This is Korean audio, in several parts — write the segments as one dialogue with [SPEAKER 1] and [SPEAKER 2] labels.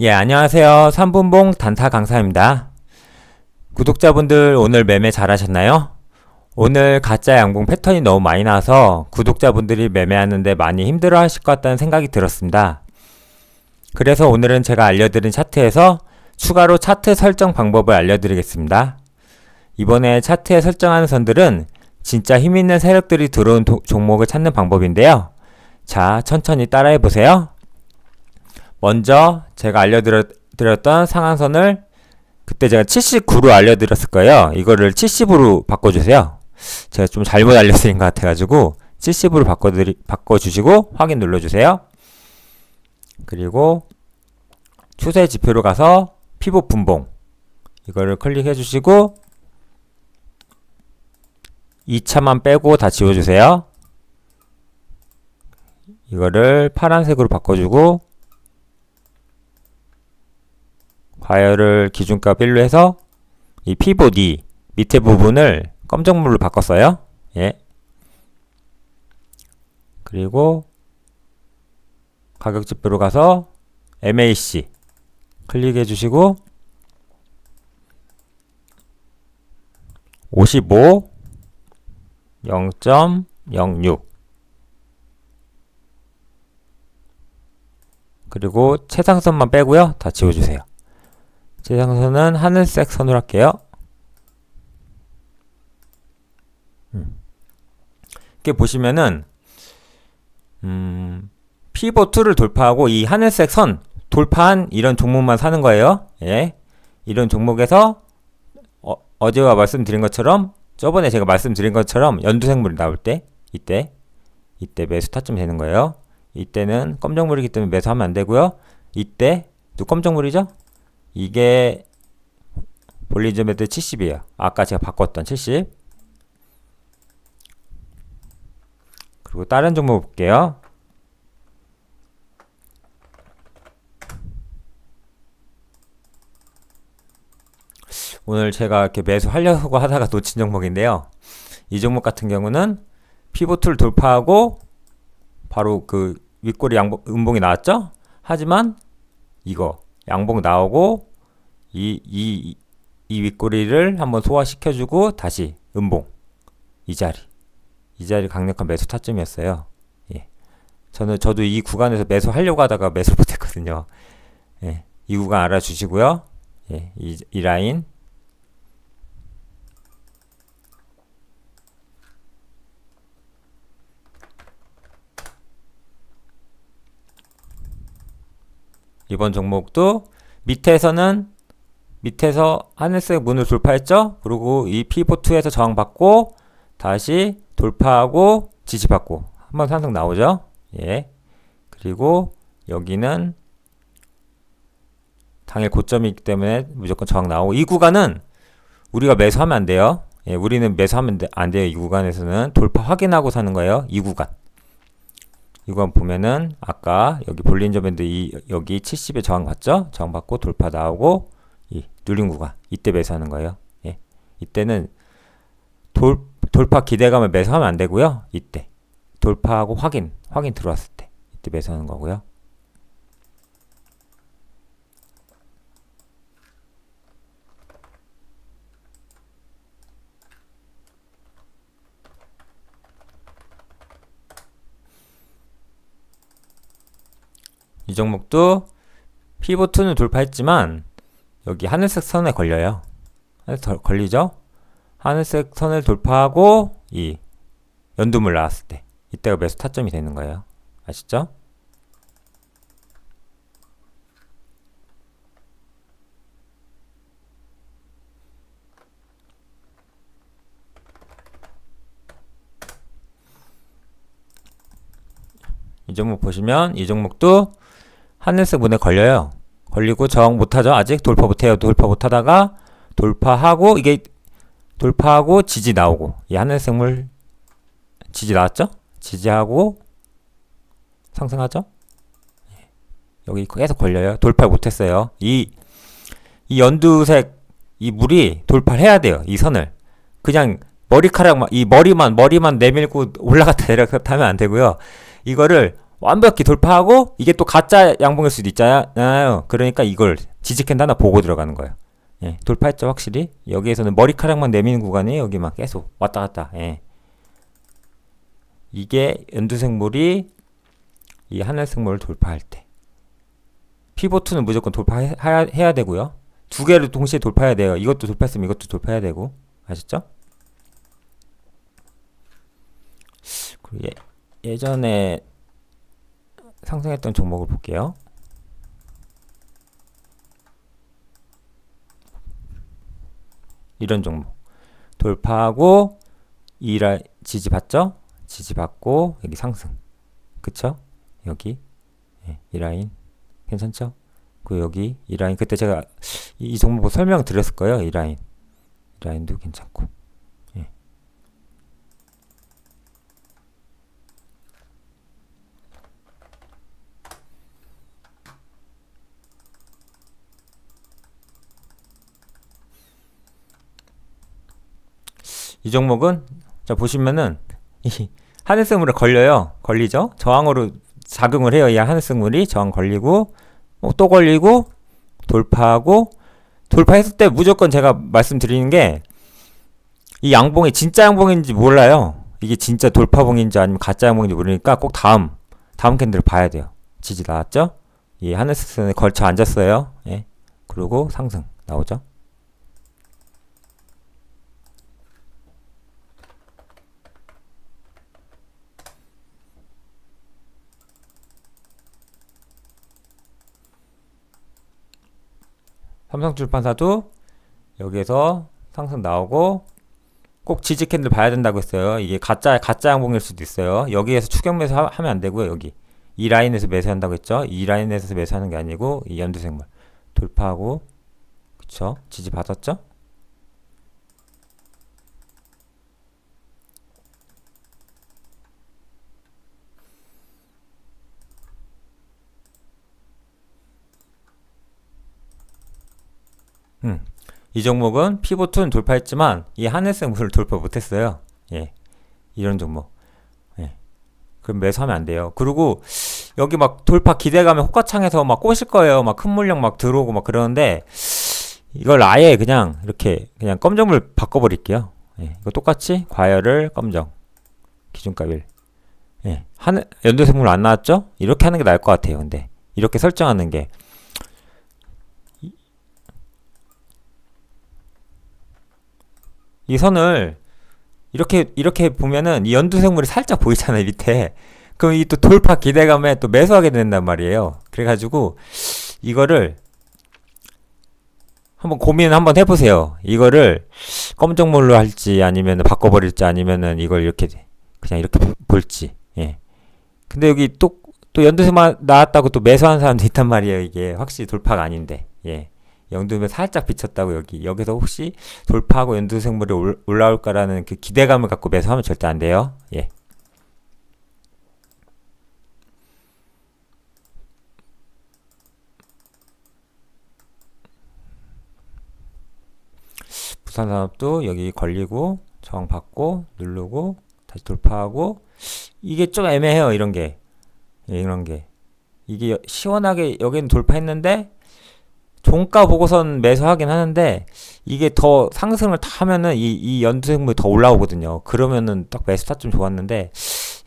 [SPEAKER 1] 예, 안녕하세요. 삼분봉 단타 강사입니다. 구독자분들 오늘 매매 잘하셨나요? 오늘 가짜 양봉 패턴이 너무 많이 나와서 구독자분들이 매매하는데 많이 힘들어 하실 것 같다는 생각이 들었습니다. 그래서 오늘은 제가 알려드린 차트에서 추가로 차트 설정 방법을 알려드리겠습니다. 이번에 차트에 설정하는 선들은 진짜 힘있는 세력들이 들어온 도- 종목을 찾는 방법인데요. 자, 천천히 따라해 보세요. 먼저 제가 알려드렸던 상한선을 그때 제가 79로 알려드렸을 거예요. 이거를 70으로 바꿔주세요. 제가 좀 잘못 알려드린 것 같아가지고 70으로 바꿔드리, 바꿔주시고 확인 눌러주세요. 그리고 추세 지표로 가서 피봇 분봉 이거를 클릭해 주시고 2차만 빼고 다 지워주세요. 이거를 파란색으로 바꿔주고 과열을 기준값 1로 해서 이2 밑에 부분을 검정물로 바꿨어요. 예. 그리고 가격 지표로 가서 MAC 클릭해 주시고 55 0.06 그리고 최상선만 빼고요. 다 지워주세요. 최상선은 하늘색 선으로 할게요. 음. 이렇게 보시면은 음, 피봇2를 돌파하고 이 하늘색 선 돌파한 이런 종목만 사는 거예요. 예. 이런 종목에서 어, 어제와 말씀드린 것처럼 저번에 제가 말씀드린 것처럼 연두색물이 나올 때 이때 이때 매수 타점 되는 거예요. 이때는 검정물이기 때문에 매수하면 안 되고요. 이때 또 검정물이죠? 이게 볼리저 매드 70이에요. 아까 제가 바꿨던 70. 그리고 다른 종목 볼게요. 오늘 제가 이렇게 매수하려고 하다가 놓친 종목인데요. 이 종목 같은 경우는 피보트를 돌파하고 바로 그 윗꼬리 양봉 음봉이 나왔죠? 하지만 이거 양봉 나오고 이 이 이 윗꼬리를 한번 소화시켜주고 다시 음봉 이 자리 이 자리 강력한 매수 타점이었어요. 예. 저는 저도 이 구간에서 매수하려고 하다가 매수 못했거든요. 예. 이 구간 알아주시고요. 예. 이, 이 라인 이번 종목도 밑에서는 밑에서 하늘색 문을 돌파했죠? 그리고 이 피보2에서 저항받고 다시 돌파하고 지지받고 한번 상승 나오죠? 예. 그리고 여기는 당일 고점이기 때문에 무조건 저항 나오고 이 구간은 우리가 매수하면 안 돼요. 예, 우리는 매수하면 안 돼요. 이 구간에서는 돌파 확인하고 사는 거예요. 이 구간. 이거 보면은 아까 여기 볼린저 밴드 이 여기 70에 저항 받죠? 저항 받고 돌파 나오고 이 눌린 구간 이때 매수하는 거예요. 예. 이때는 돌 돌파 기대감을 매수하면 안 되고요. 이때 돌파하고 확인 확인 들어왔을 때 이때 매수하는 거고요. 이 종목도 피보2는 돌파했지만 여기 하늘색 선에 걸려요. 걸리죠? 하늘색 선을 돌파하고 이 연두물 나왔을 때 이때가 매수 타점이 되는 거예요. 아시죠? 이 종목 보시면 이 종목도 하늘색 문에 걸려요. 걸리고 저항 못하죠. 아직 돌파 못해요. 돌파 못하다가 돌파하고 이게 돌파하고 지지 나오고 이 하늘색 물 지지 나왔죠? 지지하고 상승하죠? 예. 여기 계속 걸려요. 돌파 못했어요. 이, 이 연두색 이 물이 돌파를 해야 돼요. 이 선을 그냥 머리카락 이 머리만 머리만 내밀고 올라갔다 내려갔다 하면 안 되고요. 이거를 완벽히 돌파하고 이게 또 가짜 양봉일 수도 있잖아요. 그러니까 이걸 지지캔 하나 보고 들어가는 거예요. 예, 돌파했죠 확실히. 여기에서는 머리카락만 내미는 구간이 여기 막 계속 왔다 갔다. 예. 이게 연두생물이 이 하늘생물을 돌파할 때 피보트는 무조건 돌파해야 해야 되고요. 두 개를 동시에 돌파해야 돼요. 이것도 돌파했으면 이것도 돌파해야 되고 아셨죠? 그리고 예, 예전에 상승했던 종목을 볼게요. 이런 종목 돌파하고 이라 지지 받죠? 지지 받고 여기 상승 그쵸? 여기 예, 이 라인 괜찮죠? 그 여기 이 라인 그때 제가 이, 이 종목 설명 드렸을 거예요 이 라인 이 라인도 괜찮고 예. 이 종목은 자 보시면은 이 하늘생물에 걸려요. 걸리죠? 저항으로 작용을 해요. 이 하늘생물이 저항 걸리고 어, 또 걸리고 돌파하고 돌파했을 때 무조건 제가 말씀드리는 게 이 양봉이 진짜 양봉인지 몰라요. 이게 진짜 돌파봉인지 아니면 가짜 양봉인지 모르니까 꼭 다음 다음 캔들을 봐야 돼요. 지지 나왔죠? 이 하늘생물에 걸쳐 앉았어요. 예. 그리고 상승 나오죠? 삼성출판사도 여기에서 상승 나오고 꼭 지지 캔들 봐야 된다고 했어요. 이게 가짜 가짜 양봉일 수도 있어요. 여기에서 추격 매수 하, 하면 안 되고요. 여기 이 라인에서 매수한다고 했죠. 이 라인에서 매수하는 게 아니고 이 연두생물 돌파하고 그쵸? 지지 받았죠? 음. 이 종목은 피보트는 돌파했지만 이 하늘생물을 돌파 못했어요. 예. 이런 종목. 예. 그럼 매수하면 안 돼요. 그리고 여기 막 돌파 기대감에 호가창에서 막 꼬실 거예요. 막 큰 물량 막 들어오고 막 그러는데 이걸 아예 그냥 이렇게 그냥 검정물 바꿔버릴게요. 예. 이거 똑같이 과열을 검정 기준가 1. 예. 하늘 연두생물 안 나왔죠? 이렇게 하는 게 나을 것 같아요. 근데 이렇게 설정하는 게 이 선을 이렇게 이렇게 보면은 이 연두생물이 살짝 보이잖아요 밑에. 그럼 이 또 돌파 기대감에 또 매수하게 된단 말이에요. 그래가지고 이거를 한번 고민 한번 해보세요. 이거를 검정물로 할지 아니면 바꿔버릴지 아니면은 이걸 이렇게 그냥 이렇게 볼지. 예. 근데 여기 또 또 연두생물 나왔다고 또 매수하는 사람도 있단 말이에요 이게. 확실히 돌파가 아닌데. 예 연두면 살짝 비쳤다고 여기 여기서 혹시 돌파하고 연두 생물이 올, 올라올까라는 그 기대감을 갖고 매수하면 절대 안 돼요. 예. 부산 산업도 여기 걸리고 저항 받고 누르고 다시 돌파하고 이게 좀 애매해요 이런 게 예, 이런 게 이게 시원하게 여기는 돌파했는데 종가 보고선 매수하긴 하는데 이게 더 상승을 다 하면은 이, 이 연두생물이 더 올라오거든요. 그러면은 딱 매수 타점 좋았는데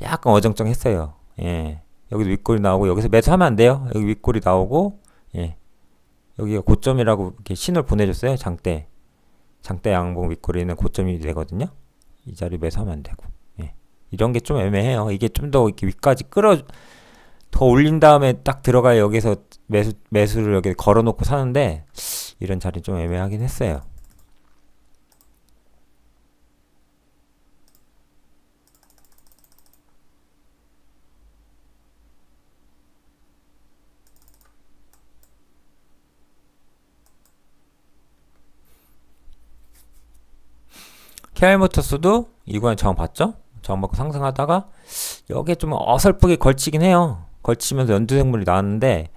[SPEAKER 1] 약간 어정쩡했어요. 예. 여기도 윗골이 나오고 여기서 매수하면 안 돼요. 여기 윗골이 나오고 예. 여기가 고점이라고 이렇게 신을 보내줬어요. 장대. 장대 양봉 윗골이는 고점이 되거든요. 이 자리 매수하면 안 되고. 예. 이런 게 좀 애매해요. 이게 좀 더 이렇게 위까지 끌어 더 올린 다음에 딱 들어가 여기서 매수 매수를 여기 걸어놓고 사는데 이런 자리 좀 애매하긴 했어요. KR모터스도 이구간 저항 봤죠? 저항 받고 상승하다가 여기에 좀 어설프게 걸치긴 해요. 걸치면서 연두생물이 나왔는데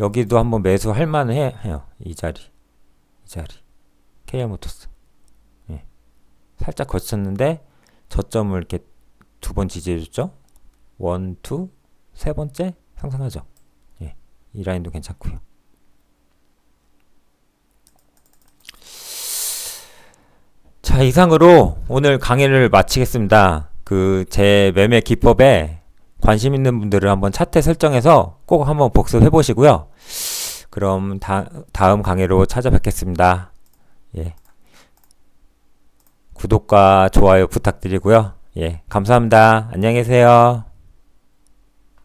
[SPEAKER 1] 여기도 한번 매수할 만해요. 이 자리. 이 자리. KR모터스. 예. 살짝 거쳤는데 저점을 이렇게 두 번 지지해줬죠. 원, 투, 세 번째 상승하죠. 예, 이 라인도 괜찮고요. 자, 이상으로 오늘 강의를 마치겠습니다. 그 제 매매 기법에 관심 있는 분들을 한번 차트 설정해서 꼭 한번 복습해 보시고요. 그럼 다, 다음 강의로 찾아뵙겠습니다. 예. 구독과 좋아요 부탁드리고요. 예, 감사합니다. 안녕히 계세요.